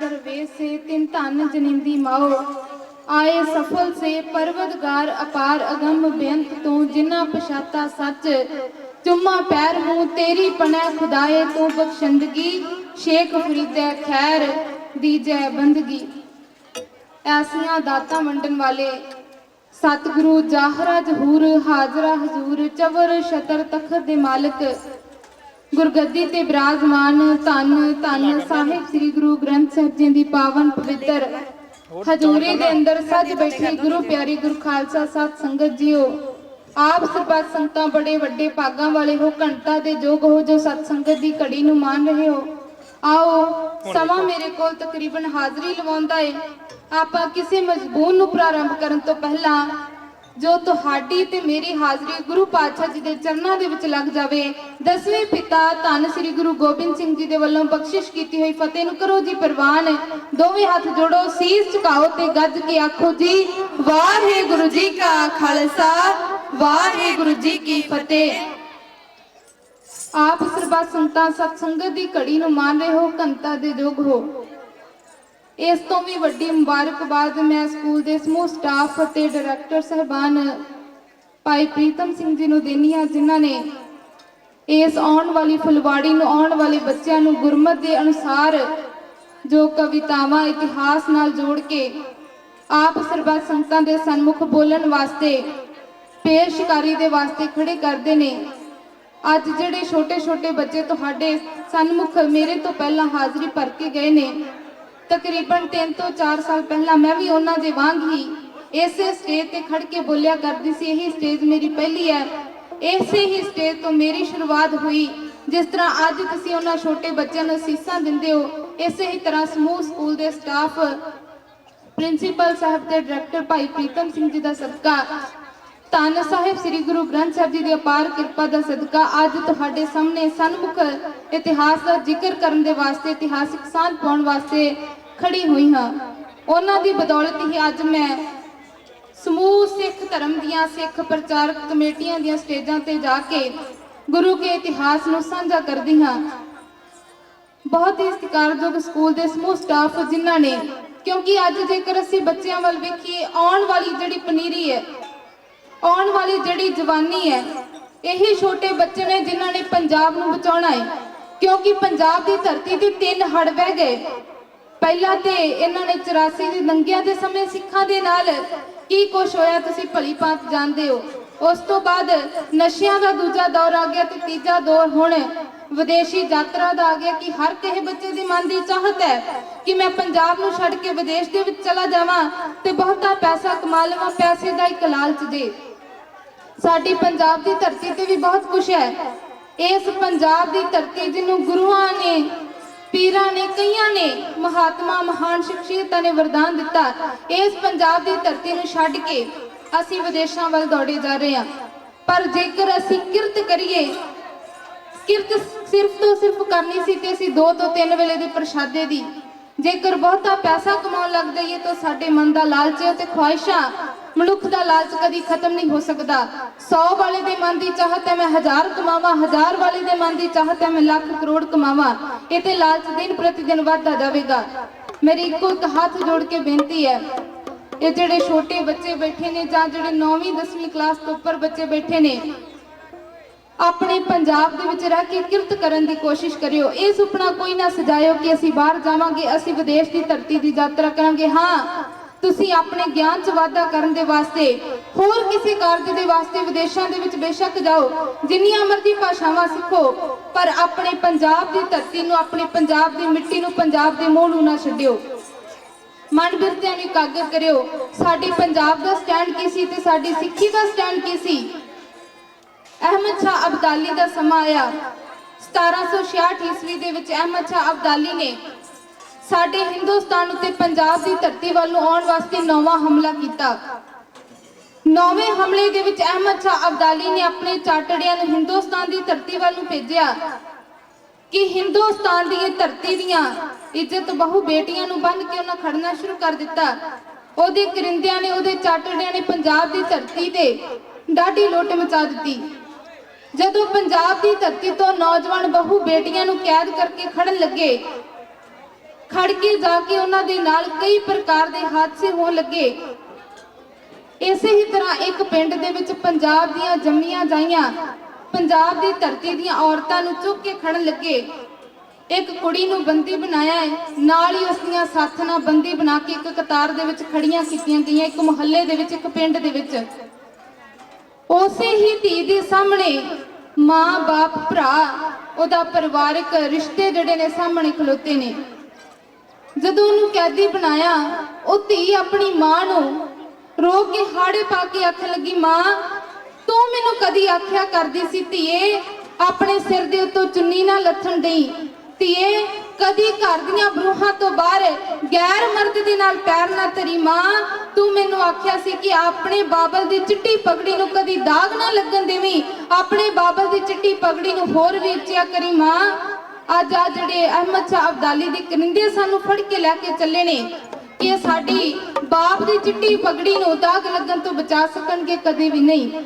ਦਰਵੇਸ਼ ਸੇ ਤਿੰਨ ਧਨ ਜਨਿੰਦੀ ਮਾਓ। ਆਏ ਸਫਲ ਸੇ ਪਰਵਦਗਾਰ ਅਪਾਰ ਅਗੰਮ ਬੇਅੰਤ ਤੋਂ ਜਿਨ੍ਹਾਂ ਪਛਾਤਾ ਸੱਚ। ਚੁੰਮਾ ਪੈਰ ਮੂੰ ਤੇਰੀ ਪਣਾ ਖੁਦਾਏ ਤੂੰ ਬਖਸ਼ੰਦਗੀ ਸ਼ੇਖ ਫਰੀਦੇ ਖੈਰ ਦੀਜੈ ਬੰਦਗੀ। ਐਸੀਆਂ ਦਾਤਾਂ ਵੰਡਣ ਵਾਲੇ ਸਤਿਗੁਰੂ ਜਾਹਰਾ ਜਹੂਰ ਹਾਜ਼ਰਾ ਹਜ਼ੂਰ ਚਵਰ ਸ਼ਤਰ ਤਖਤ ਦੇ ਮਾਲਕ। ਗੁਰਗੱਦੀ ਤੇ ਬਿਰਾਜਮਾਨ ਧੰਨ ਧੰਨ ਸਾਹਿਬ ਸ੍ਰੀ ਗੁਰੂ ਗ੍ਰੰਥ ਸਾਹਿਬ ਜੀ ਦੀ ਪਾਵਨ ਪਵਿੱਤਰ ਹਜ਼ੂਰੀ ਦੇ ਅੰਦਰ ਸੱਜ ਬੈਠੇ ਗੁਰੂ ਪਿਆਰੀ ਗੁਰੂ ਖਾਲਸਾ ਸਾਧ ਸੰਗਤ ਜੀਓ ਆਪ ਸਰਬੱਤ ਸੰਤਾਂ ਬੜੇ ਵੱਡੇ ਭਾਗਾਂ ਵਾਲੇ ਹੋ ਘੰਟਾ ਦੇ ਜੋਗ ਹੋ ਜੋ ਸਤ ਸੰਗਤ ਦੀ ਘੜੀ ਨੂੰ ਮਾਨ ਰਹੇ ਹੋ। ਆਓ ਸਮਾਂ ਮੇਰੇ ਕੋਲ ਤਕਰੀਬਨ ਹਾਜ਼ਰੀ ਲਵਾਉਂਦਾ ਏ। ਆਪਾਂ ਕਿਸੇ ਮਜ਼ਬੂਨ ਨੂੰ ਪ੍ਰਾਰੰਭ ਕਰਨ ਤੋਂ ਪਹਿਲਾਂ ਜੋ ਤੁਹਾਡੀ ਤੇ ਮੇਰੀ ਹਾਜ਼ਰੀ ਗੁਰੂ ਪਾਤਸ਼ਾਹ ਜੀ ਦੇ ਚਰਨਾਂ ਦੇ ਵਿੱਚ ਲੱਗ ਜਾਵੇ, ਦਸਵੇਂ ਪਿਤਾ ਧੰਨ ਸ੍ਰੀ ਗੁਰੂ ਗੋਬਿੰਦ ਸਿੰਘ ਜੀ ਦੇ ਵੱਲੋਂ ਬਖਸ਼ਿਸ਼ ਕੀਤੀ ਹੋਈ ਫਤਿਹ ਨੂੰ ਕਰੋ ਜੀ ਪ੍ਰਵਾਨ। ਦੋਵੇਂ ਹੱਥ ਜੋੜੋ, ਸੀਸ ਝੁਕਾਓ ਤੇ ਗੱਜ ਕੇ ਆਖੋ ਜੀ, ਵਾਹਿਗੁਰੂ ਜੀ ਕਾ ਖਾਲਸਾ, ਵਾਹਿਗੁਰੂ ਜੀ ਕੀ ਫਤਿਹ। ਆਪ ਸਰਬੱਤ ਸੰਤਾਂ ਸਤ ਸੰਗਤ ਦੀ ਘੜੀ ਨੂੰ ਮਾਨ ਰਹੇ ਹੋ ਘੰਟਾ ਦੇ ਯੋਗ ਹੋ। ਇਸ ਤੋਂ ਵੀ ਵੱਡੀ ਮੁਬਾਰਕਬਾਦ ਮੈਂ ਸਕੂਲ ਦੇ ਸਮੂਹ ਸਟਾਫ ਅਤੇ ਡਾਇਰੈਕਟਰ ਸਹਿਬਾਨ ਭਾਈ ਪ੍ਰੀਤਮ ਸਿੰਘ ਜੀ ਨੂੰ ਦੇਣੀ ਆ ਜਿਨ੍ਹਾਂ ਨੇ ਇਸ ਆਉਣ ਵਾਲੀ ਫੁਲਵਾੜੀ ਨੂੰ ਆਉਣ ਵਾਲੇ ਬੱਚਿਆਂ ਨੂੰ ਗੁਰਮਤ ਦੇ ਅਨੁਸਾਰ ਜੋ ਕਵਿਤਾਵਾਂ, ਇਤਿਹਾਸ ਨਾਲ ਜੋੜ ਕੇ ਆਪ ਸਰਬੱਤ ਸੰਗਤਾਂ ਦੇ ਸਨਮੁਖ ਬੋਲਣ ਵਾਸਤੇ, ਪੇਸ਼ਕਾਰੀ ਦੇ ਵਾਸਤੇ ਖੜੇ ਕਰਦੇ ਨੇ। ਅੱਜ ਜਿਹੜੇ ਛੋਟੇ-ਛੋਟੇ ਬੱਚੇ ਤੁਹਾਡੇ ਸਨਮੁਖ ਮੇਰੇ ਤੋਂ ਪਹਿਲਾਂ ਹਾਜ਼ਰੀ ਭਰ ਕੇ ਗਏ ਨੇ ਤਕਰੀਬਨ 3 ਤੋਂ 4 ਸਾਲ ਪਹਿਲਾਂ ਮੈਂ ਵੀ ਉਹਨਾਂ ਦੇ ਵਾਂਗ ਹੀ ਇਸੇ ਸਟੇਜ ਤੇ ਖੜ ਕੇ ਬੋਲਿਆ ਕਰਦੀ ਸੀ, ਇਹੀ ਸਟੇਜ ਮੇਰੀ ਪਹਿਲੀ ਹੈ। ਇਸੇ ਹੀ ਸਟੇਜ ਤੋਂ ਮੇਰੀ ਸ਼ੁਰੂਆਤ ਹੋਈ, ਜਿਸ ਤਰ੍ਹਾਂ ਅੱਜ ਤੁਸੀਂ ਉਹਨਾਂ ਛੋਟੇ ਬੱਚਿਆਂ ਨੂੰ ਅਸੀਸਾਂ ਦਿੰਦੇ ਹੋ, ਇਸੇ ਹੀ ਤਰ੍ਹਾਂ ਸਮੂਹ ਸਕੂਲ ਦੇ ਸਟਾਫ ਪ੍ਰਿੰਸੀਪਲ ਸਾਹਿਬ ਤੇ ਡਾਇਰੈਕਟਰ ਭਾਈ ਪ੍ਰੀਤਮ ਸਿੰਘ ਜੀ ਦਾ ਸਦਕਾ। ਧੰਨ ਸਾਹਿਬ ਸ੍ਰੀ ਗੁਰੂ ਗ੍ਰੰਥ ਸਾਹਿਬ ਜੀ ਦੀ ਅਪਾਰ ਕਿਰਪਾ ਦਾ ਸਦਕਾ ਅੱਜ ਤੁਹਾਡੇ ਸਾਹਮਣੇ ਸਨਮੁਖ ਇਤਿਹਾਸ ਦਾ ਜ਼ਿਕਰ ਕਰਨ ਦੇ ਵਾਸਤੇ, ਇਤਿਹਾਸਿਕ ਸਾਂਝ ਪਾਉਣ ਵਾਸਤੇ ਖੜੀ ਹੋਈ ਹਾਂ। ਉਹਨਾਂ ਦੀ ਬਦੌਲਤ ਹੀ ਅੱਜ ਮੈਂ ਸਮੂਹ ਸਿੱਖ ਧਰਮ ਦੀਆਂ ਸਿੱਖ ਪ੍ਰਚਾਰਕ ਕਮੇਟੀਆਂ ਦੀਆਂ ਸਟੇਜਾਂ ਤੇ ਜਾ ਕੇ ਗੁਰੂ ਕੇ ਇਤਿਹਾਸ ਨੂੰ ਸਾਂਝਾ ਕਰਦੀ ਹਾਂ। ਬਹੁਤ ਹੀ ਸਤਿਕਾਰਯੋਗ ਸਕੂਲ ਦੇ ਸਮੂਹ ਸਟਾਫ ਜਿਨ੍ਹਾਂ ਨੇ, ਕਿਉਂਕਿ ਅੱਜ ਜੇਕਰ ਅਸੀਂ ਬੱਚਿਆਂ ਵੱਲ ਵੇਖੀਏ, ਆਉਣ ਵਾਲੀ ਜਿਹੜੀ ਪਨੀਰੀ ਹੈ ਆਉਣ ਵਾਲੀ ਜਿਹੜੀ ਜਵਾਨੀ ਹੈ, ਇਹੀ ਛੋਟੇ ਬੱਚੇ ਨੇ ਜਿਨ੍ਹਾਂ ਨੇ ਪੰਜਾਬ ਨੂੰ ਬਚਾਉਣਾ ਹੈ। ਕਿਉਂਕਿ ਪੰਜਾਬ ਦੀ ਧਰਤੀ ਤੇ ਤਿੰਨ ਹੜ ਵਹਿ ਗਏ। ਪਹਿਲਾਂ ਤੇ ਇਹਨਾਂ ਨੇ 84 ਦੇ ਦੰਗਿਆਂ ਦੇ ਸਮੇਂ ਸਿੱਖਾਂ ਦੇ ਨਾਲ ਕੀ ਕੁਛ ਹੋਇਆ ਤੁਸੀਂ ਭਲੀ ਭਾਂਤ ਜਾਣਦੇ ਹੋ। ਉਸ ਤੋਂ ਬਾਅਦ ਨਸ਼ਿਆਂ ਦਾ ਦੂਜਾ ਦੌਰ ਆ ਗਿਆ ਤੇ ਤੀਜਾ ਦੌਰ ਹੁਣ ਵਿਦੇਸ਼ੀ ਯਾਤਰਾ ਦਾ ਆ ਗਿਆ ਕਿ ਹਰ ਕਿਸੇ ਬੱਚੇ ਦੀ ਮਨ ਦੀ ਚਾਹਤ ਹੈ ਕਿ ਮੈਂ ਪੰਜਾਬ ਨੂੰ ਛੱਡ ਕੇ ਵਿਦੇਸ਼ ਦੇ ਵਿੱਚ ਚਲਾ ਜਾਵਾਂ ਤੇ ਬਹੁਤਾ ਪੈਸਾ ਕਮਾ ਲਵਾਂ, ਪੈਸੇ ਦਾ ਇੱਕ ਲਾਲਚ ਦੇ। ਸਾਡੀ ਪੰਜਾਬ ਦੀ ਧਰਤੀ ਤੇ ਵੀ ਬਹੁਤ ਕੁਝ ਹੈ। ਇਸ ਪੰਜਾਬ ਦੀ ਧਰਤੀ ਜਿਹਨੂੰ ਗੁਰੂਆਂ ਨੇ, ਪੀਰਾਂ ਨੇ, ਕਈਆਂ ਨੇ ਮਹਾਤਮਾ, ਮਹਾਨ ਸ਼ਖਸੀਅਤਾਂ ਨੇ ਵਰਦਾਨ ਦਿੱਤਾ, ਇਸ ਪੰਜਾਬ ਦੀ ਧਰਤੀ ਨੂੰ ਛੱਡ ਕੇ ਅਸੀਂ ਵਿਦੇਸ਼ਾਂ ਵੱਲ ਦੌੜੇ ਜਾ ਰਹੇ ਹਾਂ। ਪਰ ਜੇਕਰ ਅਸੀਂ ਕਿਰਤ ਕਰੀਏ, ਕਿਰਤ ਸਿਰਫ ਤੋਂ ਸਿਰਫ ਕਰਨੀ ਸੀ ਤੇ ਅਸੀਂ ਦੋ ਤੋਂ ਤਿੰਨ ਵੇਲੇ ਦੇ ਪ੍ਰਸ਼ਾਦੇ ਦੀ, ਜੇਕਰ ਬਹੁਤਾ ਪੈਸਾ ਕਮਾਉਣ ਲੱਗ ਜਾਈਏ ਤਾਂ ਸਾਡੇ ਮਨ ਦਾ ਲਾਲਚ ਤੇ ਖੁਆਇਸ਼ਾਂ ਮਨੁੱਖ ਦਾ ਲਾਲਚ ਕਦੀ ਖਤਮ ਨਹੀਂ ਹੋ ਸਕਦਾ। 100 ਵਾਲੇ ਦੇ ਮਨ ਦੀ ਚਾਹਤ ਹੈ ਮੈਂ ਹਜ਼ਾਰ ਕਮਾਵਾਂ, ਹਜ਼ਾਰ ਵਾਲੇ ਦੇ ਮਨ ਦੀ ਚਾਹਤ ਹੈ ਮੈਂ ਲੱਖ ਕਰੋੜ ਕਮਾਵਾਂ। ਇਹ ਤੇ ਲਾਲਚ ਦਿਨ ਪ੍ਰਤੀ ਦਿਨ ਵੱਧਦਾ ਜਾਵੇਗਾ। ਮੇਰੀ ਇੱਕੋ ਇੱਕ ਹੱਥ ਜੋੜ ਕੇ ਬੇਨਤੀ ਹੈ ਇਹ ਜਿਹੜੇ ਛੋਟੇ ਬੱਚੇ ਬੈਠੇ ਨੇ ਜਾਂ ਜਿਹੜੇ 9ਵੀਂ 10ਵੀਂ ਕਲਾਸ ਤੋਂ ਉੱਪਰ ਬੱਚੇ ਬੈਠੇ ਨੇ, ਆਪਣੇ ਪੰਜਾਬ ਦੇ ਵਿੱਚ ਰਹਿ ਕੇ ਕਿਰਤ ਕਰਨ ਦੀ ਕੋਸ਼ਿਸ਼ ਕਰਿਓ। ਇਹ ਸੁਪਨਾ ਕੋਈ ਨਾ ਸਜਾਇਓ ਕਿ ਅਸੀਂ ਬਾਹਰ ਜਾਵਾਂਗੇ, ਅਸੀਂ ਵਿਦੇਸ਼ ਦੀ ਧਰਤੀ ਦੀ ਯਾਤਰਾ ਕਰਾਂਗੇ। ਹਾਂ ਤੁਸੀਂ ਆਪਣੇ ਗਿਆਨ 'ਚ ਵਾਧਾ ਕਰਨ ਦੇ ਵਾਸਤੇ, ਹੋਰ ਕਿਸੇ ਕਾਰਜ ਦੇ ਵਾਸਤੇ ਵਿਦੇਸ਼ਾਂ ਦੇ ਵਿੱਚ ਬੇਸ਼ੱਕ ਜਾਓ, ਜਿੰਨੀਆਂ ਮਰਜ਼ੀ ਭਾਸ਼ਾਵਾਂ ਸਿੱਖੋ, ਪਰ ਆਪਣੇ ਪੰਜਾਬ ਦੀ ਧਰਤੀ ਨੂੰ, ਆਪਣੇ ਪੰਜਾਬ ਦੀ ਮਿੱਟੀ ਨੂੰ, ਪੰਜਾਬ ਦੇ ਮੋਹ ਨੂੰ ਨਾ ਛੱਡਿਓ। ਮਨ ਬਿਰਤਿਆਂ ਨੂੰ ਇਕਾਗਰ ਕਰਿਓ। ਸਾਡੀ ਪੰਜਾਬ ਦਾ ਸਟੈਂਡ ਕੀ ਸੀ ਤੇ ਸਾਡੀ ਸਿੱਖੀ ਦਾ ਸਟੈਂਡ ਕੀ ਸੀ? ਅਹਿਮਦ ਸ਼ਾਹ ਅਬਦਾਲੀ ਦਾ ਸਮਾਂ ਆਇਆ। 1766 ਈਸਵੀ ਦੇ ਵਿੱਚ ਅਹਿਮਦ ਸ਼ਾਹ ਅਬਦਾਲੀ ਨੇ ਸਾਡੇ ਹਿੰਦੁਸਤਾਨ ਉੱਤੇ ਪੰਜਾਬ ਦੀ ਧਰਤੀ ਵੱਲ ਨੂੰ ਆਉਣ ਵਾਸਤੇ ਨੌਵਾਂ ਹਮਲਾ ਕੀਤਾ। ਨੌਵੇਂ ਹਮਲੇ ਦੇ ਵਿੱਚ ਅਹਿਮਦ ਸ਼ਾਹ ਅਬਦਾਲੀ ਨੇ ਆਪਣੇ ਚਾਟੜਿਆਂ ਨੂੰ ਹਿੰਦੁਸਤਾਨ ਦੀ ਧਰਤੀ ਵੱਲ ਨੂੰ ਭੇਜਿਆ। ਕਿ ਹਿੰਦੁਸਤਾਨ ਦੀ ਇਹ ਧਰਤੀ ਦੀਆਂ ਇੱਜ਼ਤ ਬਹੁ ਬੇਟੀਆਂ ਨੂੰ ਬੰਨ ਕੇ ਉਹਨਾਂ ਖੜਨਾ ਸ਼ੁਰੂ ਕਰ ਦਿੱਤਾ। ਉਹਦੇ ਕਰਿੰਦਿਆਂ ਨੇ, ਉਹਦੇ ਚਾਟੜਿਆਂ ਨੇ ਪੰਜਾਬ ਦੀ ਧਰਤੀ ਤੇ ਡਾਢੀ ਲੁੱਟ ਮਚਾ ਦਿੱਤੀ। ਜਦੋਂ ਪੰਜਾਬ ਦੀ ਧਰਤੀ ਤੋਂ ਨੌਜਵਾਨ ਬਹੁ ਬੇਟੀਆਂ ਨੂੰ ਕੈਦ ਕਰਕੇ ਖੜਨ ਲੱਗੇ ਖੜ ਕੇ ਜਾ ਕੇ ਉਹਨਾਂ ਦੇ ਨਾਲ ਕਈ ਪ੍ਰਕਾਰ ਦੇ ਹਾਦਸੇ ਹੋਣ ਲੱਗੇ। ਇਸੇ ਹੀ ਤਰ੍ਹਾਂ ਇੱਕ ਪਿੰਡ ਦੇ ਵਿੱਚ ਪੰਜਾਬ ਦੀਆਂ ਜੰਮੀਆਂ ਜਾਈਆਂ, ਪੰਜਾਬ ਦੀ ਧਰਤੀ ਦੀਆਂ ਔਰਤਾਂ ਨੂੰ ਚੁੱਕ ਕੇ ਖੜਨ ਲੱਗੇ। ਇੱਕ ਕੁੜੀ ਨੂੰ ਬੰਦੀ ਬਣਾਇਆ ਹੈ, ਨਾਲ ਹੀ ਉਸ ਦੀਆਂ ਸਾਥਣਾਂ ਬੰਦੀ ਬਣਾ ਕੇ ਇੱਕ ਕਤਾਰ ਦੇ ਵਿੱਚ ਖੜੀਆਂ ਕੀਤੀਆਂ ਗਈਆਂ, ਇੱਕ ਮੁਹੱਲੇ ਦੇ ਵਿੱਚ, ਇੱਕ ਪਿੰਡ ਦੇ ਵਿੱਚ। ਉਸੇ ਹੀ ਧੀ ਦੇ ਸਾਹਮਣੇ ਮਾਂ, ਬਾਪ, ਭਰਾ, ਉਹਦਾ ਪਰਿਵਾਰਕ ਰਿਸ਼ਤੇ ਜਿਹੜੇ ਨੇ ਸਾਹਮਣੇ ਖਲੋਤੇ ਨੇ। ਜਦੋਂ ਉਹਨੂੰ ਕੈਦੀ ਬਣਾਇਆ, ਉਹ ਧੀ ਆਪਣੀ ਮਾਂ ਨੂੰ ਰੋ ਕੇ ਹਾੜੇ ਪਾ ਕੇ ਆਖਣ ਲੱਗੀ, ਮਾਂ, ਤੂੰ ਮੈਨੂੰ ਕਦੀ ਆਖਿਆ ਕਰਦੀ ਸੀ, ਧੀਏ, ਆਪਣੇ ਸਿਰ ਦੇ ਉੱਤੋਂ ਚੁੰਨੀ ਨਾ ਲੱਥਣ ਦੇਈ। ਧੀਏ, ਕਦੀ ਘਰ ਦੀਆਂ ਬਰੂਹਾਂ ਤੋਂ ਬਾਹਰ ਗੈਰ ਮਰਦ ਦੇ ਨਾਲ ਪੈਰ ਨਾ ਧਰੀ। ਮਾਂ, ਤੂੰ ਮੈਨੂੰ ਆਖਿਆ ਸੀ ਕਿ ਆਪਣੇ ਬਾਬਲ ਦੀ ਚਿੱਟੀ ਪਗੜੀ ਨੂੰ ਕਦੀ ਦਾਗ ਨਾ ਲੱਗਣ ਦੇਵੀਂ। ਆਪਣੇ ਬਾਬਲ ਦੀ ਚਿੱਟੀ ਪਗੜੀ ਨੂੰ ਹੋਰ ਵੇਚਿਆ ਕਰੀ, ਮਾਂ। ਅੱਜ ਆ ਜਿਹੜੇ ਅਹਿਮਦ ਸ਼ਾਹ ਅਬਦਾਲੀ ਦੇ ਕਰਿੰਦੇ ਸਾਨੂੰ ਫੜ ਕੇ ਲੈ ਕੇ ਚੱਲੇ ਨੇ, ਕਿ ਸਾਡੀ ਬਾਪ ਦੀ ਚਿੱਟੀ ਪਗੜੀ ਨੂੰ ਦਾਗ ਲੱਗਣ ਤੋਂ ਬਚਾ ਸਕਣਗੇ, ਕਦੇ ਵੀ ਨਹੀਂ।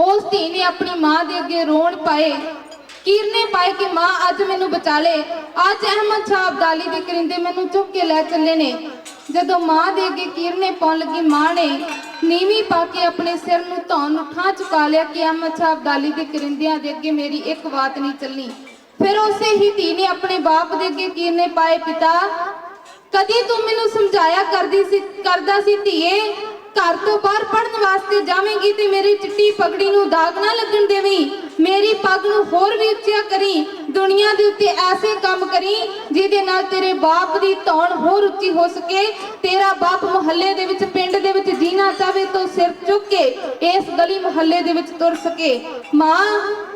ਉਸ ਧੀ ਨੇ ਆਪਣੀ ਮਾਂ ਦੇ ਅੱਗੇ ਰੋਣ ਪਾਏ, ਕੀਰਨੇ ਪਾਏ ਕਿ ਮਾਂ ਅੱਜ ਮੈਨੂੰ ਬਚਾ ਲੈ। ਅੱਜ ਅਹਿਮਦ ਸ਼ਾਹ ਅਬਦਾਲੀ ਦੇ ਕਰਿੰਦੇ ਮੈਨੂੰ ਚੁੱਕ ਕੇ ਲੈ ਚੱਲੇ ਨੇ। ਜਦੋਂ ਮਾਂ ਦੇ ਅੱਗੇ ਕੀਰਨੇ ਪਾਉਣ ਲੱਗੀ, ਮਾਂ ਨੇ ਨੀਵੀਂ ਪਾ ਕੇ ਆਪਣੇ ਸਿਰ ਨੂੰ ਧੌਣ ਨੂੰ ਚੁਕਾ ਲਿਆ ਕਿ ਅਹਿਮਦ ਸ਼ਾਹ ਅਬਦਾਲੀ ਦੇ ਕਰਿੰਦਿਆਂ ਦੇ ਅੱਗੇ ਮੇਰੀ ਇੱਕ ਬਾਤ ਨਹੀਂ ਚੱਲਣੀ। ਫਿਰ ਉਸੇ ਹੀ ਧੀ ਨੇ ਆਪਣੇ ਬਾਪ ਦੇ ਅੱਗੇ ਕੀਰਨੇ ਪਾਏ ਪਿਤਾ? ਕਦੀ ਤੂੰ ਮੈਨੂੰ ਸਮਝਾਇਆ ਕਰਦੀ ਸੀ ਕਰਦਾ ਸੀ ਧੀਏ? ਘਰ ਤੋਂ ਬਾਹਰ ਪੜਨ ਵਾਸਤੇ ਜਾਵੇਂਗੀ ਤੇ ਮੇਰੀ ਚਿੱਟੀ ਪਗੜੀ ਨੂੰ ਦਾਗ ਨਾ ਲੱਗਣ ਦੇਵੀਂ। ਮੇਰੀ ਪੱਗ ਨੂੰ ਹੋਰ ਵੀ ਉੱਚਿਆ ਕਰੀ। ਦੁਨੀਆ ਦੇ ਉੱਤੇ ਐਸੇ ਕੰਮ ਕਰੀ, ਜਿਹਦੇ ਨਾਲ ਤੇਰੇ ਬਾਪ ਦੀ ਧੌਣ ਹੋਰ ਉੱਚੀ ਹੋ ਸਕੇ। ਤੇਰਾ ਬਾਪ ਮੁਹੱਲੇ ਦੇ ਵਿੱਚ, ਪਿੰਡ ਦੇ ਵਿੱਚ ਜੀਣਾ ਚਾਵੇ ਤਾਂ ਸਿਰ ਚੁੱਕ ਕੇ ਇਸ ਗਲੀ ਮੁਹੱਲੇ ਦੇ ਵਿੱਚ ਤੁਰ ਸਕੇ। ਮਾਂ,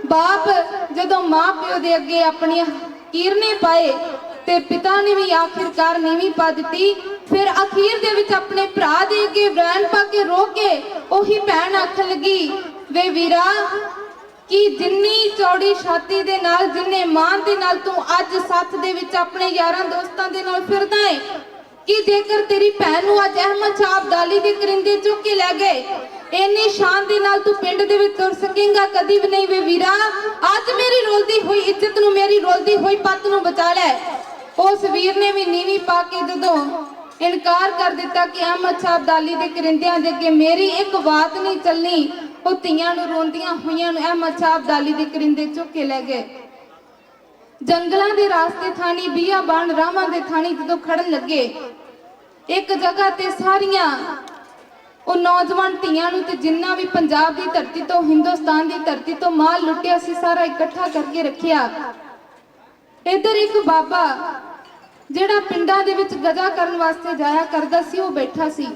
ਬਾਪ ਜਦੋਂ ਮਾਂ ਪਿਓ ਦੇ ਅੱਗੇ ਆਪਣੀਆਂ ਕੀਰਨੇ ਪਾਏ ਤੇ ਪਿਤਾ ਨੇ ਵੀ ਆਖਿਰਕਾਰ ਨੀਵੀਂ ਪਾ ਦਿੱਤੀ। ਫਿਰ ਅਖੀਰ ਦੇ ਵਿੱਚ ਆਪਣੇ ਭਰਾ ਦੇ ਅੱਗੇ ਬ੍ਰਾਨ ਪਾ ਕੇ ਰੋ ਕੇ ਉਹੀ ਭੈਣ ਆਖਣ ਲੱਗੀ, ਵੇ ਵੀਰਾ, ਕਿ ਜਿੰਨੀ ਚੌੜੀ ਛਾਤੀ ਦੇ ਨਾਲ, ਜਿੰਨੇ ਮਾਂ ਦੇ ਨਾਲ ਤੂੰ ਅੱਜ ਸੱਥ ਦੇ ਵਿੱਚ ਆਪਣੇ ਯਾਰਾਂ ਦੋਸਤਾਂ ਦੇ ਨਾਲ ਫਿਰਦਾ ਹੈ ਕਿ ਜੇਕਰ ਤੇਰੀ ਭੈਣ ਨੂੰ ਅੱਜ ਅਹਿਮਦ ਸ਼ਾਹ ਅਬਦਾਲੀ ਦੇ ਕਰਿੰਦੇ ਚੁੱਕ ਕੇ ਲੈ ਗਏ, ਇੰਨੀ ਸ਼ਾਨ ਦੇ ਨਾਲ ਤੂੰ ਪਿੰਡ ਦੇ ਵਿੱਚ ਤੁਰ ਸਕੇਂਗਾ ਕਦੀ ਵੀ ਨਹੀਂ ਵੇ ਵੀਰਾ? ਅੱਜ ਮੇਰੀ ਰੋਲਦੀ ਹੋਈ ਇੱਜ਼ਤ ਨੂੰ, ਮੇਰੀ ਰੋਲਦੀ ਹੋਈ ਪੱਤ ਨੂੰ ਬਚਾ ਲੈ। ਉਸ ਵੀਰ ਨੇ ਵੀ ਨੀਵੀਂ ਪਾ ਕੇ ਜਦੋਂ ਇਨਕਾਰ ਕਰ ਦਿੱਤਾ ਕਿ ਅਹਿਮਦ ਸ਼ਾਹ ਅਬਦਾਲੀ ਦੇ ਕਰਿੰਦਿਆਂ ਦੇ ਅੱਗੇ ਮੇਰੀ ਇੱਕ ਬਾਤ ਨਹੀਂ ਚੱਲਣੀ, ਉਹ ਧੀਆਂ ਨੂੰ ਰੋਂਦੀਆਂ ਹੋਈਆਂ ਨੂੰ ਅਹਿਮਦ ਸ਼ਾਹ ਅਬਦਾਲੀ ਦੇ ਕਰਿੰਦੇ ਚੁੱਕ ਕੇ ਲੈ ਗਏ। ਜੰਗਲਾਂ ਦੇ ਰਾਸਤੇ ਥਾਣੀ, ਬੀਆ ਰਾਵਾਂ ਦੇ ਥਾਣੀ ਜਦੋਂ ਖੜਨ ਲੱਗੇ, ਇੱਕ ਜਗ੍ਹਾ ਤੇ ਸਾਰੀਆਂ ਉਹ ਨੌਜਵਾਨ ਧੀਆਂ ਨੂੰ ਤੇ ਜਿੰਨਾ ਵੀ ਪੰਜਾਬ ਦੀ ਧਰਤੀ ਤੋਂ, ਹਿੰਦੁਸਤਾਨ ਦੀ ਧਰਤੀ ਤੋਂ ਮਾਲ ਲੁੱਟਿਆ ਸੀ, ਸਾਰਾ ਇਕੱਠਾ ਕਰਕੇ ਰੱਖਿਆ। ਇਧਰ ਇੱਕ ਬਾਬਾ ਜਿਹੜਾ ਪਿੰਡਾਂ ਦੇ ਵਿੱਚ ਗਜਾ ਕਰਨ ਵਾਸਤੇ ਜਾਇਆ ਕਰਦਾ ਸੀ, ਉਹ ਬੈਠਾ ਸੀ।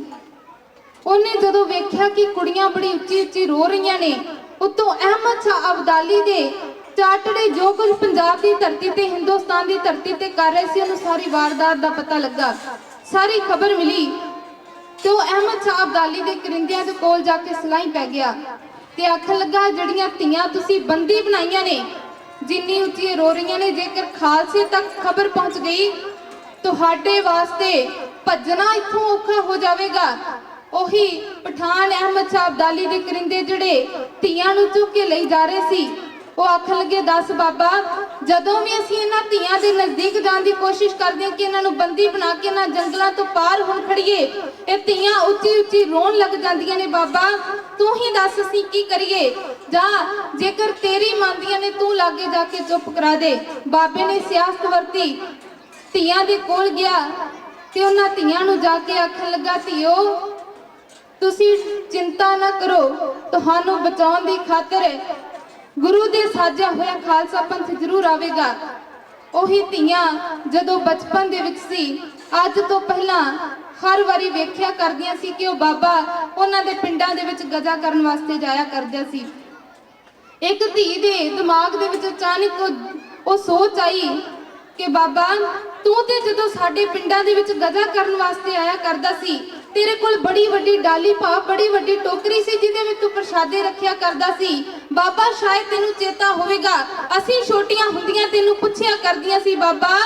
ਉਹਨੇ ਜਦੋਂ ਵੇਖਿਆ ਕਿ ਕੁੜੀਆਂ ਬੜੀ ਉੱਚੀ ਉੱਚੀ ਰੋ ਰਹੀਆਂ ਨੇ, ਉਤੋਂ ਅਹਿਮਦ ਸ਼ਾਹ ਅਬਦਾਲੀ ਦੇ ਚਾਟੜੇ ਜੋ ਕੁਝ ਪੰਜਾਬ ਦੀ ਧਰਤੀ ਤੇ, ਹਿੰਦੁਸਤਾਨ ਦੀ ਧਰਤੀ ਤੇ ਕਰ ਰਹੇ ਸੀ, ਉਹਨੂੰ ਸਾਰੀ ਵਾਰਦਾਤ ਦਾ ਪਤਾ ਲੱਗਾ। ਸਾਰੀ ਖਬਰ ਮਿਲੀ ਤੇ ਉਹ ਅਹਿਮਦ ਸ਼ਾਹ ਅਬਦਾਲੀ ਦੇ ਕਰਿੰਦਿਆਂ ਦੇ ਕੋਲ ਜਾ ਕੇ ਸਲਾਈ ਪੈ ਗਿਆ ਤੇ ਆਖਣ ਲੱਗਾ, ਜਿਹੜੀਆਂ ਧੀਆਂ ਤੁਸੀਂ ਬੰਦੀ ਬਣਾਈਆਂ ਨੇ, ਜਿੰਨੀ ਉੱਚੀ ਰੋ ਰਹੀਆਂ ਨੇ, ਜੇਕਰ ਖਾਲਸੇ ਤੱਕ ਖਬਰ ਪਹੁੰਚ ਗਈ ਤੁਹਾਡੇ ਵਾਸਤੇ ਭੱਜਣਾ ਇੱਥੋਂ ਔਖਾ ਹੋ ਜਾਵੇਗਾ। ਉਹੀ ਪਠਾਨ ਅਹਿਮਦ ਸ਼ਾਹ ਅਬਦਾਲੀ ਦੇ ਕਰਿੰਦੇ ਜਿਹੜੇ ਧੀਆਂ ਨੂੰ ਚੁੱਕ ਕੇ ਲਈ ਜਾ ਰਹੇ ਸੀ, ਉਹ ਆਖਣ ਲੱਗੇ, ਦੱਸ ਬਾਬਾ, ਜਦੋਂ ਵੀ ਅਸੀਂ ਇਹਨਾਂ ਧੀਆਂ ਦੇ ਨਜ਼ਦੀਕ ਜਾਣ ਦੀ ਕੋਸ਼ਿਸ਼ ਕਰਦੇ ਹਾਂ ਕਿ ਇਹਨਾਂ ਨੂੰ ਬੰਦੀ ਬਣਾ ਕੇ ਇਹਨਾਂ ਜੰਗਲਾਂ ਤੋਂ ਪਾਰ ਹੁਣ ਖੜੀਏ ਇਹ ਧੀਆਂ ਉੱਚੀ ਉੱਚੀ ਰੋਣ ਲੱਗ ਜਾਂਦੀਆਂ ਨੇ ਬਾਬਾ। ਤੂੰ ਹੀ ਦੱਸ ਅਸੀਂ ਕੀ ਕਰੀਏ? ਜਾਂ ਜੇਕਰ ਤੇਰੀ ਮੰਨਦੀਆਂ ਨੇ ਤੂੰ ਲਾਗੇ ਜਾ ਕੇ ਚੁੱਪ ਕਰਾ ਦੇ। ਬਾਬੇ ਨੇ ਸਿਆਸਤ ਵਰਤੀ। ਧੀਆਂ ਦੇ ਕੋਲ ਗਿਆ ਤੇ ਉਹਨਾਂ ਧੀਆਂ ਨੂੰ ਜਾ ਕੇ ਆਖਣ ਲੱਗਾ, ਧੀਓ, ਤੁਸੀਂ ਚਿੰਤਾ ਨਾ ਕਰੋ, ਤੁਹਾਨੂੰ ਬਚਾਉਣ ਦੀ ਖਾਤਰ ਗੁਰੂ ਦੇ ਸਾਜਿਆ ਹੋਇਆ ਖਾਲਸਾ ਪੰਥ ਜ਼ਰੂਰ ਆਵੇਗਾ। ਉਹੀ ਧੀਆਂ ਜਦੋਂ ਬਚਪਨ ਦੇ ਵਿੱਚ ਸੀ, ਅੱਜ ਤੋਂ ਪਹਿਲਾਂ ਹਰ ਵਾਰੀ ਵੇਖਿਆ ਕਰਦੀਆਂ ਸੀ ਕਿ ਉਹ ਬਾਬਾ ਉਹਨਾਂ ਦੇ ਪਿੰਡਾਂ ਦੇ ਵਿੱਚ ਗਜਾ ਕਰਨ ਵਾਸਤੇ ਜਾਇਆ ਕਰਦਾ ਸੀ। ਇੱਕ ਧੀ ਦੇ ਦਿਮਾਗ ਦੇ ਵਿੱਚ ਅਚਾਨਕ ਉਹ ਸੋਚ ਆਈ ਕਿ ਬਾਬਾ, ਤੂੰ ਤੇ ਜਦੋਂ ਸਾਡੇ ਪਿੰਡਾਂ ਦੇ ਵਿੱਚ ਗਜ਼ਾ ਕਰਨ ਵਾਸਤੇ ਆਇਆ ਕਰਦਾ ਸੀ, ਤੇਰੇ ਕੋਲ ਬੜੀ ਵੱਡੀ ਡਾਲੀ ਪਾ ਬੜੀ ਵੱਡੀ ਟੋਕਰੀ ਸੀ ਜਿਹਦੇ ਵਿੱਚ ਤੂੰ ਪ੍ਰਸ਼ਾਦੇ ਰੱਖਿਆ ਕਰਦਾ ਸੀ। ਬਾਬਾ, ਸ਼ਾਇਦ ਤੈਨੂੰ ਚੇਤਾ ਹੋਵੇਗਾ, ਅਸੀਂ ਛੋਟੀਆਂ ਹੁੰਦੀਆਂ ਤੈਨੂੰ ਪੁੱਛਿਆ ਕਰਦੀਆਂ ਸੀ, ਬਾਬਾ,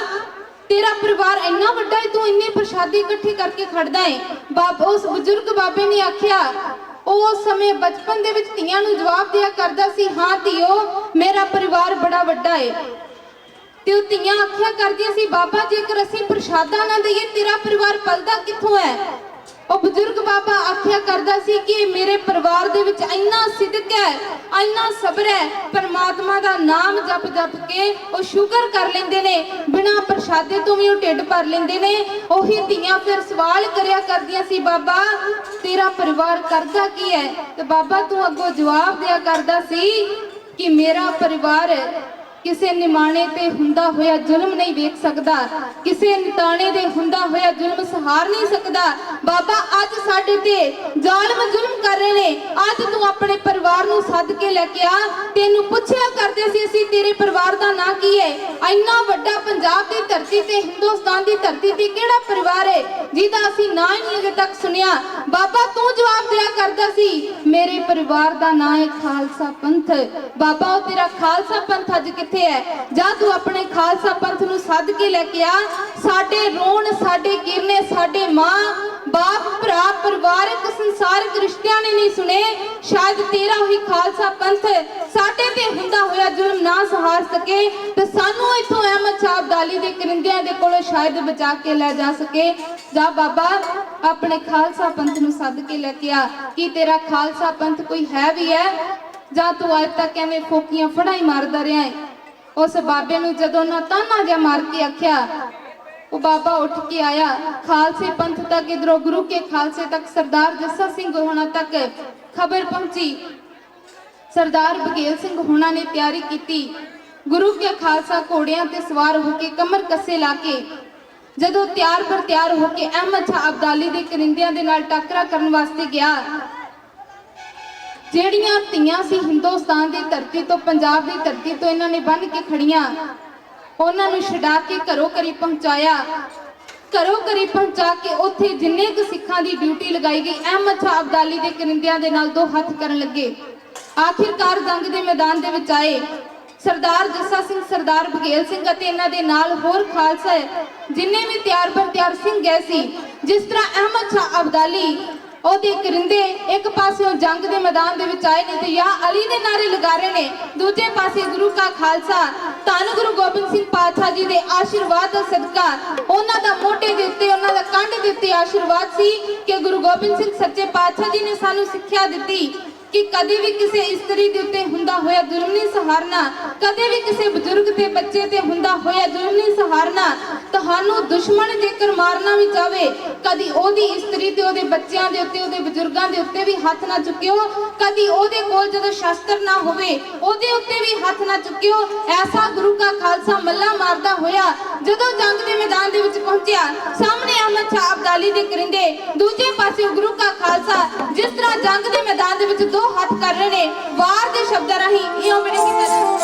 ਤੇਰਾ ਪਰਿਵਾਰ ਇੰਨਾ ਵੱਡਾ ਹੈ ਤੂੰ ਇੰਨੇ ਪ੍ਰਸ਼ਾਦੇ ਇਕੱਠੇ ਕਰਕੇ ਖੜਦਾ ਹੈ ਬਾਬਾ, ਉਸ ਬਜ਼ੁਰਗ ਬਾਬੇ ਨੇ ਆਖਿਆ, ਉਹ ਉਸ ਸਮੇਂ ਬਚਪਨ ਦੇ ਵਿੱਚ ਧੀਆਂ ਨੂੰ ਜਵਾਬ ਦਿਆ ਕਰਦਾ ਸੀ, ਹਾਂ ਧੀਓ, ਮੇਰਾ ਪਰਿਵਾਰ ਬੜਾ ਵੱਡਾ ਹੈ ਤੇ ਉਹ ਧੀਆਂ ਆਖਿਆ ਕਰਦੀਆਂ ਸੀ, ਬਾਬਾ, ਜੇਕਰ ਅਸੀਂ ਪ੍ਰਸ਼ਾਦਾ ਨਾ ਦਈਏ, ਤੇਰਾ ਪਰਿਵਾਰ ਪਲਦਾ ਕਿੱਥੋਂ ਹੈ? ਉਹ ਬਜ਼ੁਰਗ ਬਾਬਾ ਆਖਿਆ ਕਰਦਾ ਸੀ ਕਿ ਮੇਰੇ ਪਰਿਵਾਰ ਦੇ ਵਿੱਚ ਇੰਨਾ ਸਿਦਕ ਹੈ, ਇੰਨਾ ਸਬਰ ਹੈ, ਪਰਮਾਤਮਾ ਦਾ ਨਾਮ ਜਪ ਜਪ ਕੇ ਉਹ ਸ਼ੁਕਰ ਕਰ ਲੈਂਦੇ ਨੇ, ਬਿਨਾਂ ਪ੍ਰਸ਼ਾਦੇ ਤੋਂ ਵੀ ਉਹ ਢਿੱਡ ਭਰ ਲੈਂਦੇ ਨੇ। ਉਹੀ ਧੀਆਂ ਫਿਰ ਸਵਾਲ ਕਰਿਆ ਕਰਦੀਆਂ ਸੀ, ਬਾਬਾ, ਤੇਰਾ ਪਰਿਵਾਰ ਕਰਦਾ ਕੀ ਹੈ? ਤੇ ਬਾਬਾ ਤੂੰ ਅੱਗੋਂ ਜਵਾਬ ਦਿਆ ਕਰਦਾ ਸੀ ਕਿ ਮੇਰਾ ਪਰਿਵਾਰ ਕਿਸੇ ਨਿਮਾਣੇ ਤੇ ਹੁੰਦਾ ਹੋਇਆ ਜ਼ੁਲਮ ਨਹੀਂ ਵੇਖ ਸਕਦਾ, ਕਿਸੇ ਨਿਤਾਣੇ ਦੇ ਹੁੰਦਾ ਹੋਇਆ ਜ਼ੁਲਮ ਸਹਾਰ ਨਹੀਂ ਸਕਦਾ। ਬਾਬਾ, ਅੱਜ ਸਾਡੇ ਤੇ ਜ਼ਾਲਮ ਜ਼ੁਲਮ ਕਰ ਰਹੇ ਨੇ। ਅੱਜ ਤੂੰ ਆਪਣੇ ਪਰਿਵਾਰ ਨੂੰ ਸੱਦ ਕੇ ਲੈ ਕੇ ਆ। ਤੈਨੂੰ ਪੁੱਛਿਆ ਕਰਦੇ ਸੀ ਅਸੀਂ, ਤੇਰੇ ਪਰਿਵਾਰ ਦਾ ਨਾਂ ਕੀ ਹੈ ਇੰਨਾ ਵੱਡਾ ਪੰਜਾਬ ਦੀ ਧਰਤੀ ਤੇ, ਹਿੰਦੁਸਤਾਨ ਦੀ ਧਰਤੀ ਤੇ ਕਿਹੜਾ ਪਰਿਵਾਰ ਹੈ ਜਿਹਦਾ ਅਸੀਂ ਨਾਂ ਹੀ ਨਹੀਂ ਅਜੇ ਤੱਕ ਸੁਣਿਆ। ਬਾਬਾ, ਤੂੰ ਜਵਾਬ ਦਿਆ ਕਰਦਾ ਸੀ, ਮੇਰੇ ਪਰਿਵਾਰ ਦਾ ਨਾਂ ਹੈ ਖਾਲਸਾ ਪੰਥ। ਬਾਬਾ, ਉਹ ਤੇਰਾ ਖਾਲਸਾ ਪੰਥ ਅੱਜ ਕਿੱਥੇ ਹੈ। ਜਾ ਤੂੰ ਆਪਣੇ ਖਾਲਸਾ ਪੰਥ ਨੂੰ ਸੱਦ ਕੇ ਲੈ ਕੇ ਆ। ਸਾਡੇ ਰੋਣ, ਸਾਡੇ ਕਿਰਨੇ ਸਾਡੇ ਮਾਂ, ਬਾਪ, ਭਰਾ, ਪਰਿਵਾਰਕ, ਸੰਸਾਰਕ ਰਿਸ਼ਤਿਆਂ ਨੇ ਨਹੀਂ ਸੁਣੇ। ਸ਼ਾਇਦ ਤੇਰਾ ਹੀ ਖਾਲਸਾ ਪੰਥ ਸਾਡੇ ਤੇ ਹੁੰਦਾ ਹੋਇਆ ਜ਼ੁਲਮ ਨਾ ਸਹਾਰ ਸਕੇ। ਤੇ ਸਾਨੂੰ ਇਥੋਂ ਅਹਿਮਦ ਸ਼ਾਹ ਅਬਦਾਲੀ ਦੇ ਕਰਿੰਦਿਆਂ ਦੇ ਕੋਲੋਂ ਸ਼ਾਇਦ ਬਚਾ ਕੇ ਲੈ ਜਾ ਸਕੇ। ਜਾ ਬਾਬਾ, ਆਪਣੇ ਖਾਲਸਾ ਪੰਥ ਨੂੰ ਸੱਦ ਕੇ ਲੈ ਕੇ ਆ। ਕੀ ਤੇਰਾ ਖਾਲਸਾ ਪੰਥ ਕੋਈ ਹੈ ਵੀ ਹੈ? ਜਾਂ ਤੂੰ ਅੱਜ ਤੱਕ ਐਵੇਂ ਫੋਕੀਆਂ ਫੜਾਈ ਮਾਰਦਾ ਰਿਹਾ ਹੈ ਉਸ ਬਾਬੇ ਨੂੰ ਜਦੋਂ ਨਾ ਤਾਨਾ ਜਿਹਾ ਮਾਰ ਕੇ ਆਖਿਆ, ਉਹ ਬਾਬਾ ਉੱਠ ਕੇ ਆਇਆ। ਖਾਲਸੇ ਪੰਥ ਤੱਕ, ਇਧਰੋਂ ਗੁਰੂ ਕੇ ਖਾਲਸੇ ਤੱਕ, ਸਰਦਾਰ ਜੱਸਾ ਸਿੰਘ ਹੋਣਾ ਤੱਕ ਖਬਰ ਪਹੁੰਚੀ। ਸਰਦਾਰ ਬਗੇਲ ਸਿੰਘ ਹੋਣਾ ਨੇ ਤਿਆਰੀ ਕੀਤੀ। ਗੁਰੂ ਕੇ ਖਾਲਸਾ ਘੋੜਿਆਂ ਤੇ ਸਵਾਰ ਹੋ ਕੇ ਕਮਰ ਕੱਸੇ ਲਾ ਕੇ, ਜਦੋਂ ਤਿਆਰ ਪਰ ਤਿਆਰ ਹੋ ਕੇ ਅਹਿਮਦ ਸ਼ਾਹ ਅਬਦਾਲੀ ਦੇ ਕਰਿੰਦਿਆਂ ਦੇ ਨਾਲ ਟੱਕਰਾ ਕਰਨ ਵਾਸਤੇ ਗਿਆ ਜਿਹੜੀਆਂ ਧੀਆਂ ਸੀ ਹਿੰਦੁਸਤਾਨ ਦੀ ਧਰਤੀ ਤੋਂ, ਪੰਜਾਬ ਦੀ ਧਰਤੀ ਤੋਂ ਇਹਨਾਂ ਨੇ ਬੰਨ ਕੇ ਖੜੀਆਂ ਉਹਨਾਂ ਨੂੰ ਛਡਾ ਕੇ ਘਰੋਂ ਘਰੀ ਪਹੁੰਚਾਇਆ। ਘਰੋਂ ਘਰੀ ਪਹੁੰਚਾ ਕੇ ਉੱਥੇ ਜਿੰਨੇ ਕੁ ਸਿੱਖਾਂ ਦੀ ਡਿਊਟੀ ਲਗਾਈ ਗਈ ਅਹਿਮਦ ਸ਼ਾਹ ਅਬਦਾਲੀ ਦੇ ਕਰਿੰਦਿਆਂ ਦੇ ਨਾਲ ਦੋ ਹੱਥ ਕਰਨ ਲੱਗੇ। ਆਖਿਰਕਾਰ ਜੰਗ ਦੇ ਮੈਦਾਨ ਦੇ ਵਿੱਚ ਆਏ। ਸਰਦਾਰ ਜੱਸਾ ਸਿੰਘ, ਸਰਦਾਰ ਬਗੇਲ ਸਿੰਘ ਅਤੇ ਇਹਨਾਂ ਦੇ ਨਾਲ ਹੋਰ ਖਾਲਸਾ ਜਿੰਨੇ ਵੀ ਤਿਆਰ ਬਰ ਤਿਆਰ ਸਿੰਘ ਗਏ ਸੀ, ਜਿਸ ਤਰ੍ਹਾਂ ਅਹਿਮਦ ਸ਼ਾਹ ਅਬਦਾਲੀ ਉਹਦੇ ਕਰਿੰਦੇ ਇੱਕ ਪਾਸਿਓਂ ਜੰਗ ਦੇ ਮੈਦਾਨ ਦੇ ਵਿੱਚ ਆਏ ਨੇ ਤੇ ਯਾ ਅਲੀ ਦੇ ਨਾਰੇ ਲਗਾ ਰਹੇ ਨੇ। ਦੂਜੇ ਪਾਸੇ ਗੁਰੂ ਕਾ ਖਾਲਸਾ, ਧੰਨ ਗੁਰੂ ਗੋਬਿੰਦ ਸਿੰਘ ਪਾਤਸ਼ਾਹ ਜੀ ਦੇ ਆਸ਼ੀਰਵਾਦ ਦਾ ਸਦਕਾ, ਉਹਨਾਂ ਦਾ ਮੋਢੇ ਦੇ ਉੱਤੇ, ਉਹਨਾਂ ਦਾ ਕੰਧ ਦੇ ਉੱਤੇ ਆਸ਼ੀਰਵਾਦ ਸੀ ਕਿ ਗੁਰੂ ਗੋਬਿੰਦ ਸਿੰਘ ਸੱਚੇ ਪਾਤਸ਼ਾਹ ਜੀ ਨੇ ਸਾਨੂੰ ਸਿੱਖਿਆ ਦਿੱਤੀ। ਕਿ ਕਦੇ ਵੀ ਕਿਸੇ ਇਸਤਰੀ ਦੇ ਉੱਤੇ ਹੁੰਦਾ ਹੋਇਆ ਜ਼ੁਲਮ ਨਹੀਂ ਸਹਾਰਨਾ, ਕਦੇ ਵੀ ਕਿਸੇ ਬਜ਼ੁਰਗ ਤੇ ਬੱਚੇ ਤੇ ਹੁੰਦਾ ਹੋਇਆ ਜ਼ੁਲਮ ਨਹੀਂ ਸਹਾਰਨਾ, ਤੁਹਾਨੂੰ ਦੁਸ਼ਮਣ ਜੇਕਰ ਮਾਰਨਾ ਵੀ ਚਾਵੇ ਕਦੀ ਉਹਦੀ ਇਸਤਰੀ ਤੇ ਉਹਦੇ ਬੱਚਿਆਂ ਦੇ ਉੱਤੇ, ਉਹਦੇ ਬਜ਼ੁਰਗਾਂ ਦੇ ਉੱਤੇ ਵੀ ਹੱਥ ਨਾ ਚੁੱਕਿਓ, ਕਦੀ ਉਹਦੇ ਕੋਲ ਜਦੋਂ ਸ਼ਸਤਰ ਨਾ ਹੋਵੇ, ਉਹਦੇ ਉੱਤੇ ਵੀ ਹੱਥ ਨਾ ਚੁੱਕਿਓ, ਐਸਾ ਗੁਰੂ ਕਾ ਖਾਲਸਾ ਮੱਲਾ ਮਾਰਦਾ ਹੋਇਆ, ਜਦੋਂ ਜੰਗ ਦੇ ਮੈਦਾਨ ਦੇ ਵਿੱਚ ਪਹੁੰਚਿਆ, ਸਾਹਮਣੇ ਅਹਿਮਦ ਸ਼ਾਹ ਅਬਦਾਲੀ ਦੇ ਕਰਿੰਦੇ, ਦੂਜੇ ਪਾਸੇ ਗੁਰੂ ਕਾ ਖਾਲਸਾ, ਜਿਸ ਤਰ੍ਹਾਂ ਜੰਗ ਦੇ ਮੈਦਾਨ ਦੇ ਵਿੱਚ ਦੋ ਹੱਥ ਕਰ ਰਹੇ ਨੇ। ਵਾਰ ਦੇ ਸ਼ਬਦਾਂ ਰਾਹੀਂ ਇਉਂ ਬਣੇ ਕੀਤਾ ਲਿਆ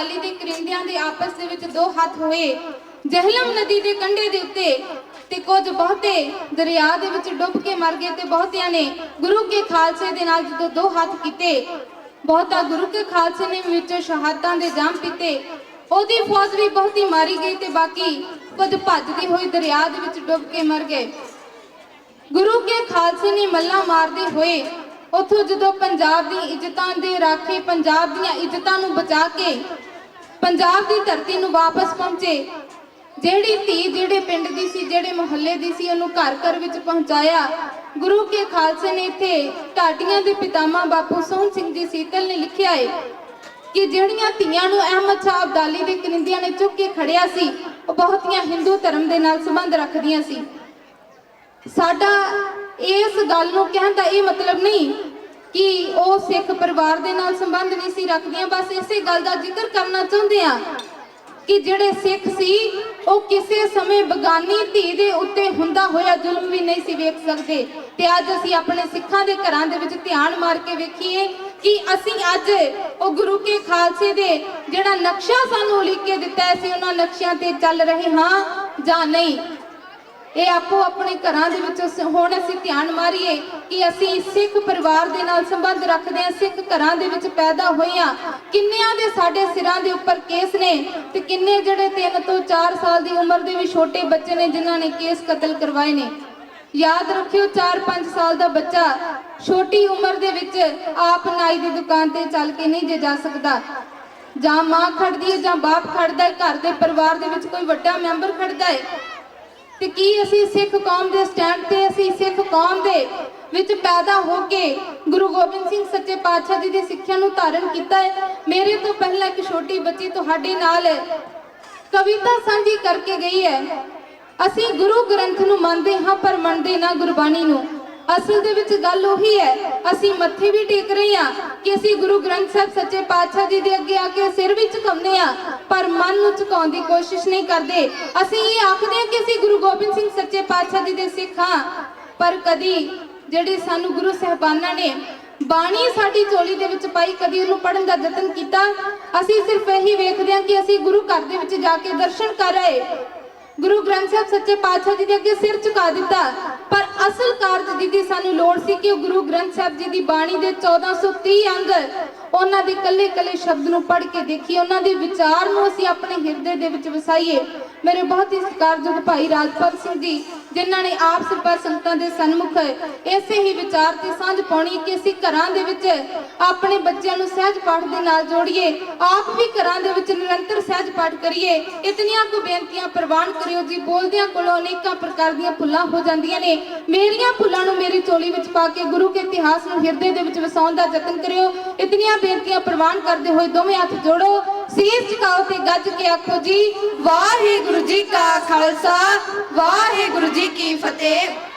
ਅਹਿਮਦ ਸ਼ਾਹ ਅਬਦਾਲੀ ਦੇ ਕਰਿੰਦਿਆਂ ਦੇ ਆਪਸ ਦੇ ਵਿੱਚ ਦੋ ਹੱਥ ਹੋਏ। ਜਹਲਮ ਨਦੀ ਦੇ ਕੰਢੇ ਦੇ ਉੱਤੇ ਤੇ ਕੁਝ ਬਹੁਤੇ ਦਰਿਆ ਦੇ ਵਿੱਚ ਡੁੱਬ ਕੇ ਮਰ ਗਏ ਤੇ ਬਹੁਤਿਆਂ ਨੇ ਗੁਰੂ ਕੇ ਖਾਲਸੇ ਦੇ ਨਾਲ ਜਦੋਂ ਦੋ ਹੱਥ ਕੀਤੇ, ਬਹੁਤਾ ਗੁਰੂ ਕੇ ਖਾਲਸੇ ਨੇ ਵੀ ਵਿੱਚੋਂ ਸ਼ਹਾਦਤਾਂ ਦੇ ਜਾਮ ਪੀਤੇ। ਉਹਦੀ ਫੌਜ ਵੀ ਬਹੁਤੀ ਮਾਰੀ ਗਈ ਤੇ ਬਾਕੀ ਕੁਝ ਭੱਜਦੀ ਹੋਈ ਦਰਿਆ ਦੇ ਵਿੱਚ ਡੁੱਬ ਕੇ ਮਰ ਗਏ। ਗੁਰੂ ਕੇ ਖਾਲਸੇ ਨੇ ਮੱਲਾ ਮਾਰਦੇ ਹੋਏ ਉੱਥੋਂ ਜਦੋਂ ਪੰਜਾਬ ਦੀ ਇੱਜ਼ਤਾਂ ਦੇ ਰਾਖੇ, ਪੰਜਾਬ ਦੀਆਂ ਇੱਜ਼ਤਾਂ ਨੂੰ ਬਚਾ ਕੇ ਪੰਜਾਬ ਦੀ ਧਰਤੀ ਨੂੰ ਵਾਪਸ ਪਹੁੰਚੇ। ਜਿਹੜੀ ਧੀ ਜਿਹੜੇ ਪਿੰਡ ਦੀ ਸੀ, ਜਿਹੜੇ ਮੁਹੱਲੇ ਦੀ ਸੀ, ਉਹਨੂੰ ਘਰ ਘਰ ਵਿੱਚ ਪਹੁੰਚਾਇਆ। ਗੁਰੂ ਕੇ ਖਾਲਸੇ ਨੇ ਇੱਥੇ ਢਾਡੀਆਂ ਦੇ ਪਿਤਾਮਾ ਬਾਪੂ ਸੋਹਣ ਸਿੰਘ ਜੀ ਸੀਤਲ ਨੇ ਲਿਖਿਆ ਹੈ ਕਿ ਜਿਹੜੀਆਂ ਧੀਆਂ ਨੂੰ ਅਹਿਮਦ ਸ਼ਾਹ ਅਬਦਾਲੀ ਦੇ ਕਰਿੰਦਿਆਂ ਨੇ ਚੁੱਕ ਕੇ ਖੜਿਆ ਸੀ, ਉਹ ਬਹੁਤੀਆਂ ਹਿੰਦੂ ਧਰਮ ਦੇ ਨਾਲ ਸੰਬੰਧ ਰੱਖਦੀਆਂ ਸੀ। ਸਾਡਾ ਇਸ ਗੱਲ ਨੂੰ ਕਹਿਣ ਦਾ ਇਹ ਮਤਲਬ ਨਹੀਂ ਕਿ ਉਹ ਸਿੱਖ ਪਰਿਵਾਰ ਦੇ ਨਾਲ ਸੰਬੰਧ ਨਹੀਂ ਸੀ ਰੱਖਦੀਆਂ ਬਸ ਇਸੇ ਗੱਲ ਦਾ ਜ਼ਿਕਰ ਕਰਨਾ ਚਾਹੁੰਦੇ ਆ ਕਿ ਜਿਹੜੇ ਸਿੱਖ ਸੀ ਉਹ ਕਿਸੇ ਸਮੇਂ ਬਗਾਨੀ ਧੀ ਦੇ ਉੱਤੇ ਹੁੰਦਾ ਹੋਇਆ ਜ਼ੁਲਮ ਵੀ ਨਹੀਂ ਸੀ ਵੇਖ ਸਕਦੇ ਤੇ ਅੱਜ ਅਸੀਂ ਆਪਣੇ ਸਿੱਖਾਂ ਦੇ ਘਰਾਂ ਦੇ ਵਿੱਚ ਧਿਆਨ ਮਾਰ ਕੇ ਵੇਖੀਏ ਕਿ ਅਸੀਂ ਅੱਜ ਉਹ ਗੁਰੂ ਕੇ ਖਾਲਸੇ ਦੇ ਜਿਹੜਾ ਨਕਸ਼ਾ ਸਾਨੂੰ ਲਿਖ ਕੇ ਦਿੱਤਾ ਹੈ, ਅਸੀਂ ਉਹਨਾਂ ਨਕਸ਼ਿਆਂ ਤੇ ਚੱਲ ਰਹੇ ਹਾਂ ਜਾਂ ਨਹੀਂ। ਇਹ ਆਪੋ ਆਪਣੇ ਘਰਾਂ ਦੇ ਵਿੱਚ ਹੁਣ ਅਸੀਂ ਧਿਆਨ ਮਾਰੀਏ ਕਿ ਅਸੀਂ ਸਿੱਖ ਪਰਿਵਾਰ ਦੇ ਨਾਲ ਸੰਬੰਧ ਰੱਖਦੇ ਹਾਂ, ਸਿੱਖ ਘਰਾਂ ਦੇ ਵਿੱਚ ਪੈਦਾ ਹੋਏ ਹਾਂ। ਕਿੰਨਿਆਂ ਦੇ ਸਾਡੇ ਸਿਰਾਂ ਦੇ ਉੱਪਰ ਕੇਸ ਨੇ ਤੇ ਕਿੰਨੇ ਜਿਹੜੇ 3 ਤੋਂ 4 ਸਾਲ ਦੀ ਉਮਰ ਦੇ ਵੀ ਛੋਟੇ ਬੱਚੇ ਨੇ ਜਿਨ੍ਹਾਂ ਨੇ ਕੇਸ ਕਤਲ ਕਰਵਾਏ ਨੇ। ਯਾਦ ਰੱਖਿਓ 4-5 ਸਾਲ ਦਾ ਬੱਚਾ ਛੋਟੀ ਉਮਰ ਦੇ ਵਿੱਚ ਆਪ ਨਾਈ ਦੀ ਦੁਕਾਨ ਤੇ ਚੱਲ ਕੇ ਨਹੀਂ ਜੇ ਜਾ ਸਕਦਾ। ਜਾਂ ਮਾਂ ਖੜਦੀ ਹੈ ਜਾਂ ਬਾਪ ਖੜਦਾ ਹੈ, ਘਰ ਦੇ ਪਰਿਵਾਰ ਦੇ ਵਿੱਚ ਕੋਈ ਵੱਡਾ ਮੈਂਬਰ ਖੜਦਾ ਹੈ। ਤੇ ਕੀ ਅਸੀਂ ਸਿੱਖ ਕੌਮ ਦੇ ਸਟੈਂਡ ਤੇ ਅਸੀਂ ਸਿੱਖ ਕੌਮ ਦੇ ਵਿੱਚ ਪੈਦਾ ਹੋ ਕੇ ਗੁਰੂ ਗੋਬਿੰਦ ਸਿੰਘ ਸੱਚੇ ਪਾਤਸ਼ਾਹ ਜੀ ਦੀ ਸਿੱਖਿਆ ਨੂੰ ਧਾਰਨ ਕੀਤਾ ਹੈ? ਮੇਰੇ ਤੋਂ ਪਹਿਲਾਂ ਇੱਕ ਛੋਟੀ ਬੱਚੀ ਤੁਹਾਡੇ ਨਾਲ ਕਵਿਤਾ ਸਾਂਝੀ ਕਰਕੇ ਗਈ ਹੈ। ਅਸੀਂ ਗੁਰੂ ਗ੍ਰੰਥ ਨੂੰ ਮੰਨਦੇ ਹਾਂ ਪਰ ਮੰਨਦੇ ਨਾ ਗੁਰਬਾਣੀ ਨੂੰ। ਅਸਲ ਦੇ ਵਿੱਚ ਗੱਲ ਉਹੀ ਹੈ, ਅਸੀਂ ਮੱਥੇ ਵੀ ਟੇਕ ਰਹੇ ਹਾਂ ਕਿ ਅਸੀਂ ਗੁਰੂ ਗ੍ਰੰਥ ਸਾਹਿਬ ਸੱਚੇ ਪਾਤਸ਼ਾਹ ਜੀ ਦੇ ਅੱਗੇ ਆ ਕੇ ਸਿਰ ਵੀ ਝੁਕਾਉਂਦੇ ਹਾਂ, ਪਰ ਮਨ ਨੂੰ ਝੁਕਾਉਣ ਦੀ ਕੋਸ਼ਿਸ਼ ਨਹੀਂ ਕਰਦੇ। ਅਸੀਂ ਇਹ ਆਖਦੇ ਹਾਂ ਕਿ ਅਸੀਂ ਗੁਰੂ ਗੋਬਿੰਦ ਸਿੰਘ ਸੱਚੇ ਪਾਤਸ਼ਾਹ ਜੀ ਦੇ ਸਿੱਖ ਹਾਂ, ਪਰ ਕਦੀ ਜਿਹੜੇ ਸਾਨੂੰ ਗੁਰੂ ਸਹਿਬਾਨਾਂ ਨੇ ਬਾਣੀ ਸਾਡੀ ਝੋਲੀ ਦੇ ਵਿੱਚ ਪਾਈ, ਕਦੀ ਉਹਨੂੰ ਪੜਨ ਦਾ ਯਤਨ ਕੀਤਾ, ਅਸੀਂ ਸਿਰਫ ਇਹੀ ਵੇਖਦੇ ਹਾਂ ਕਿ ਅਸੀਂ ਗੁਰੂ ਘਰ ਦੇ ਵਿੱਚ ਜਾ ਕੇ ਦਰਸ਼ਨ ਕਰ ਆਏ। ਗੁਰੂ ਗ੍ਰੰਥ ਸਾਹਿਬ ਸੱਚੇ ਪਾਤਸ਼ਾਹ ਜੀ ਦੇ ਅੱਗੇ ਸਿਰ ਝੁਕਾ ਦਿੱਤਾ। ਪਰ ਅਸਲ ਕਾਰਜ ਜਿਹਦੀ ਸਾਨੂੰ ਲੋੜ ਸੀ ਕਿ ਉਹ ਗੁਰੂ ਗ੍ਰੰਥ ਸਾਹਿਬ ਜੀ ਦੀ ਬਾਣੀ ਦੇ 1430 ਅੰਗ ਉਹਨਾਂ ਦੇ ਕੱਲੇ ਕੱਲੇ ਸ਼ਬਦ ਨੂੰ ਪੜ੍ਹ ਕੇ ਦੇਖੀਏ, ਉਹਨਾਂ ਦੇ ਵਿਚਾਰ ਨੂੰ ਅਸੀਂ ਆਪਣੇ ਹਿਰਦੇ ਦੇ ਵਿੱਚ ਵਸਾਈਏ। ਮੇਰੇ ਬਹੁਤ ਹੀ ਸਤਿਕਾਰਯੋਗ ਭਾਈ ਰਾਜਪਾਲ ਸਿੰਘ ਜੀ ਜਿਨ੍ਹਾਂ ਨੇ ਆਪ ਸਰਪੰਚ ਸੰਗਤਾਂ ਦੇ ਸਨਮੁਖ ਇਸੇ ਹੀ ਵਿਚਾਰ ਤੇ ਸਾਂਝ ਪਾਉਣੀ ਕਿ ਅਸੀਂ ਘਰਾਂ ਦੇ ਵਿੱਚ ਆਪਣੇ ਬੱਚਿਆਂ ਨੂੰ ਸਹਿਜ ਪਾਠ ਦੇ ਨਾਲ ਜੋੜੀਏ। ਆਪ ਵੀ ਘਰਾਂ ਦੇ ਵਿੱਚ ਨਿਰੰਤਰ ਸਹਿਜ ਪਾਠ ਕਰੀਏ। ਇਤਨੀਆਂ ਕੁ ਬੇਨਤੀਆਂ ਪ੍ਰਵਾਨ ਕਰਿਓ ਜੀ। ਬੋਲਦਿਆਂ ਕੋਲੋਂ ਅਨੇਕਾਂ ਪ੍ਰਕਾਰ ਦੀਆਂ ਭੁੱਲਾਂ ਹੋ ਜਾਂਦੀਆਂ ਨੇ। ਮੇਰੀਆਂ ਭੁੱਲਾਂ ਨੂੰ ਮੇਰੀ ਚੋਲੀ ਵਿੱਚ ਪਾ ਕੇ ਗੁਰੂ ਕੇ ਇਤਿਹਾਸ ਨੂੰ ਹਿਰਦੇ ਦੇ ਵਿੱਚ ਵਸਾਉਣ ਦਾ ਯਤਨ ਕਰਿਓ। ਇਤਨੀਆਂ ਬੇਨਤੀਆਂ ਪ੍ਰਵਾਨ ਕਰਦੇ ਹੋਏ ਦੋਵੇਂ ਹੱਥ ਜੋੜੋ। ਸੀਸ ਝੁਕਾਓ ਤੇ ਗੱਜ ਕੇ ਆਖੋ ਜੀ, ਵਾਹਿਗੁਰੂ ਜੀ ਕਾ ਖਾਲਸਾ, ਵਾਹਿਗੁਰੂ ਜੀ ਕੀ ਫਤਿਹ